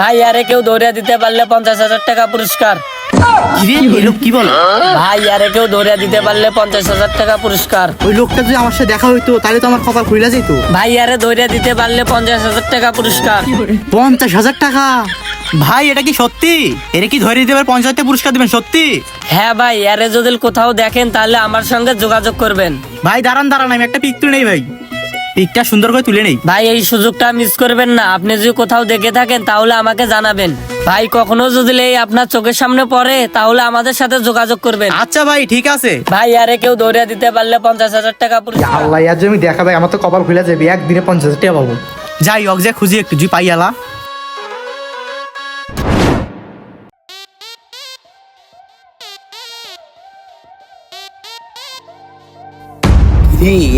ভাই আরে কেউ দৌড়ে দিতে পারলে পঞ্চাশ হাজার টাকা পুরস্কার। কিরে কি বলে? ভাই আরে কেউ দৌড়ে দিতে পারলে পঞ্চাশ হাজার টাকা পুরস্কার। ওই লোকটা যদি আমার সাথে দেখা হইতো তাহলে তো আমার কপাল খুলে যেত ভাই আরে দৌড়ে দিতে পারলে পঞ্চাশ হাজার টাকা পুরস্কার। পঞ্চাশ হাজার টাকা? ভাই এটা কি সত্যি? এটা কি ধরে দিতে পারে পঞ্চায়েতে পুরস্কার দিবেন সত্যি? হ্যাঁ ভাই আরে যদি কোথাও দেখেন তাহলে আমার সঙ্গে যোগাযোগ করবেন। ভাই দাঁড়ান দাঁড়ান আমি একটা পিক তুলে নেই ভাই। পিকটা সুন্দর করে তুলে নেই। ভাই এই সুযোগটা মিস করবেন না। আপনি যদি কোথাও দেখে থাকেন তাহলে আমাকে জানাবেন। ভাই কখনো যদি এই আপনার চোখের সামনে পড়ে তাহলে আমাদের সাথে যোগাযোগ করবেন। আচ্ছা ভাই ঠিক আছে। ভাই আরে কেউ দৌড়িয়া দিতে পারলে পঞ্চাশ হাজার টাকা পুরস্কার। আল্লাহ আজ আমি দেখা ভাই আমার তো কপাল খুলে যাবে। একদিনে পঞ্চাশ হাজার টাকা পাবো। যাই হোক যে খুঁজি একটু জি পাইয়ালা।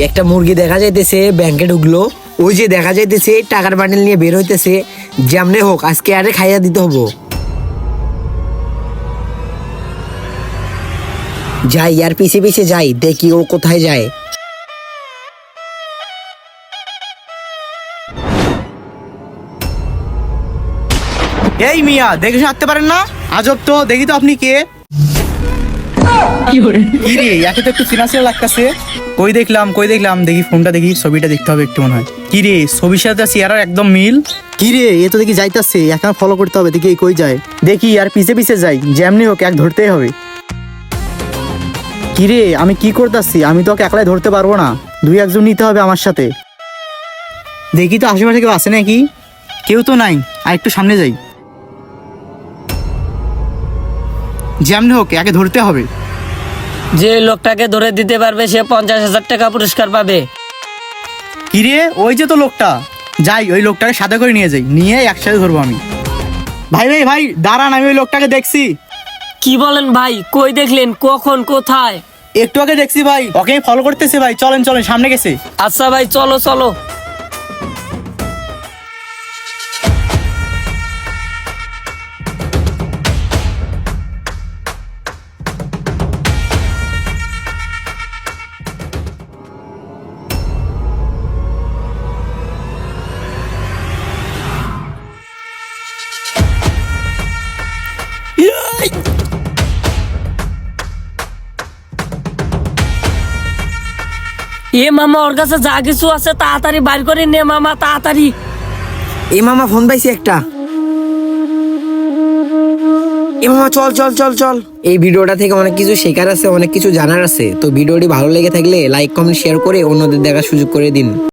একটা মুরগি দেখা যাইতেছে ব্যাংকে ঢুকলো। ওই যে দেখা যাইতেছে, টাকার বান্ডেল নিয়ে বের হইতেছে। যেমনে হোক, আজকে আরে খাইয়া দিতে হব। যাই, আর পিছে পিছে যাই, দেখি ও কোথায় যায়। এই মিয়া, দেখে হাঁটতে পারেন না? আজব তো, দেখি তো আপনি কে। কি রে একে তো একটু ফিনান্সিয়াল লাগতেছে। কই দেখলাম কই দেখলাম দেখি ফোনটা দেখি ছবিটা দেখতে হবে একটু মনে হয়। কি রে ছবির সাথে চেয়ারের একদম মিল? কি রে এ তো দেখি যাইতাছে এখন ফলো করতে হবে দেখি কই যায়। দেখি আর পিছে পিছে যাই যেমনি হোক এক ধরতেই হবে। কি রে আমি কি করতেছি? আমি তো ওকে একলাই ধরতে পারব না। দুই একজন নিতে হবে আমার সাথে। দেখি তো আশেপাশে কেউ আছে নাকি? কেউ তো নাই আর একটু সামনে যাই। যেমনি হোক একে ধরতে হবে। যে লোকটাকে ধরে দিতে পারবে সে পঞ্চাশ হাজার টাকা পুরস্কার পাবে। কিরে ওই যে তো লোকটা। যাই ওই লোকটাকে সাথে করে নিয়ে যাই। নিয়ে একসাথে ধরবো আমি। ভাই ভাই ভাই দাঁড়ান আমি ওই লোকটাকে দেখছি। কি বলেন ভাই? কই দেখলেন? কখন? কোথায়? একটু আগে দেখছি ভাই। ওকে ফলো করতেছি ভাই। চলেন চলেন সামনে গেছে। আচ্ছা ভাই চলো চলো। এ মামা, ওর কাছে যা কিছু আছে তাড়াতাড়ি বার করে নে মামা, তাড়াতাড়ি। এ মামা, ফোন পাইছি একটা। এ মামা, চল চল চল চল। এই ভিডিওটা থেকে অনেক কিছু শেখার আছে, অনেক কিছু জানার আছে। তো ভিডিওটি ভালো লেগে থাকলে লাইক কমেন্ট শেয়ার করে অন্যদের দেখার সুযোগ করে দিন।